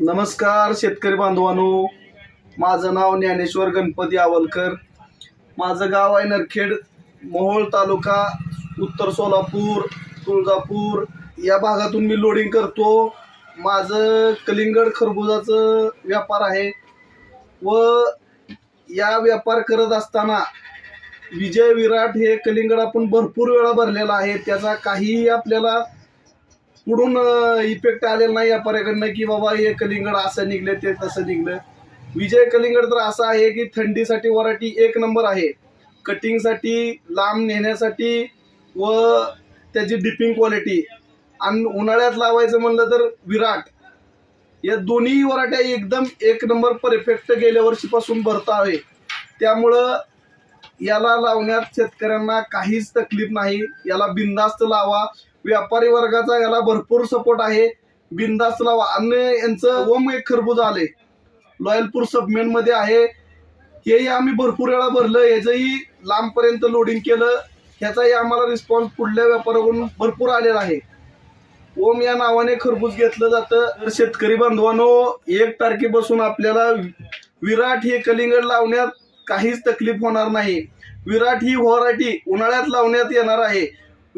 नमस्कार शेतकरी बांधवांनो. माझं नाव ज्ञानेश्वर गणपती आवलकर. माझं गाव आहे नरखेड मोहोळ तालुका उत्तर सोलापूर तुळजापूर. या भागातून मी लोडिंग करतो. माझं कलिंगड खरबुजाचं व्यापार आहे. व या व्यापार करत असताना विजय विराट हे कलिंगड आपण भरपूर वेळा भरलेला आहे. त्याचा काहीही आपल्याला पुढून इफेक्ट आलेला नाही या पर्याकडनं की बाबा हे कलिंगड असं निघलं ते तसं निघलं. विजय कलिंगड तर असं आहे की थंडीसाठी वराठी एक नंबर आहे. कटिंगसाठी लांब नेण्यासाठी व त्याची डिपिंग क्वालिटी आणि उन्हाळ्यात लावायचं म्हणलं तर विराट. या दोन्ही वराट्या एकदम एक नंबर परफेक्ट गेल्या वर्षीपासून भरता आहे. त्यामुळं याला लावण्यात शेतकऱ्यांना काहीच तकलीफ नाही. याला बिंदास्त लावा. व्यापारी वर्गाचा याला भरपूर सपोर्ट आहे. बिंदास्त लावा. आणि यांचं ओम एक खरबूज आले लॉयलपूर सबमेन मध्ये आहे. हेही आम्ही भरपूर वेळा भरलं. याचंही लांबपर्यंत लोडिंग केलं. ह्याचाही आम्हाला रिस्पॉन्स पुढल्या व्यापाऱ्याकडून भरपूर आलेला आहे. ओम या नावाने खरबूज घेतलं जातं. तर शेतकरी बांधवांनो एक तारखेपासून आपल्याला विराट हे कलिंगड लावण्यात काहीच तकलीफ होणार नाही. विराट ही व्हरायटी उन्हाळ्यात लावण्यात येणार आहे.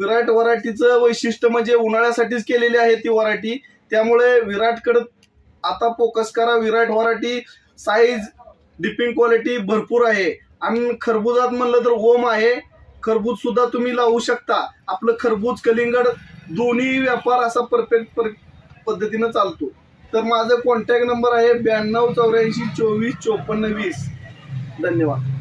विराट व्हरायटीचं वैशिष्ट्य म्हणजे उन्हाळ्यासाठीच केलेली आहे ती व्हरायटी त्यामुळे विराटकडं आता फोकस करा. Virat variety size dipping quality भरपूर आहे. आणि खरबुजात म्हणलं तर ओम आहे. खरबूज सुद्धा तुम्ही लावू शकता. आपलं खरबूज कलिंगड दोन्ही व्यापार असा परफेक्ट पर पद्धतीनं चालतो. तर माझा कॉन्टॅक्ट नंबर आहे ब्याण्णव चौऱ्याऐंशी चोवीस चोपन्न वीस. धन्यवाद.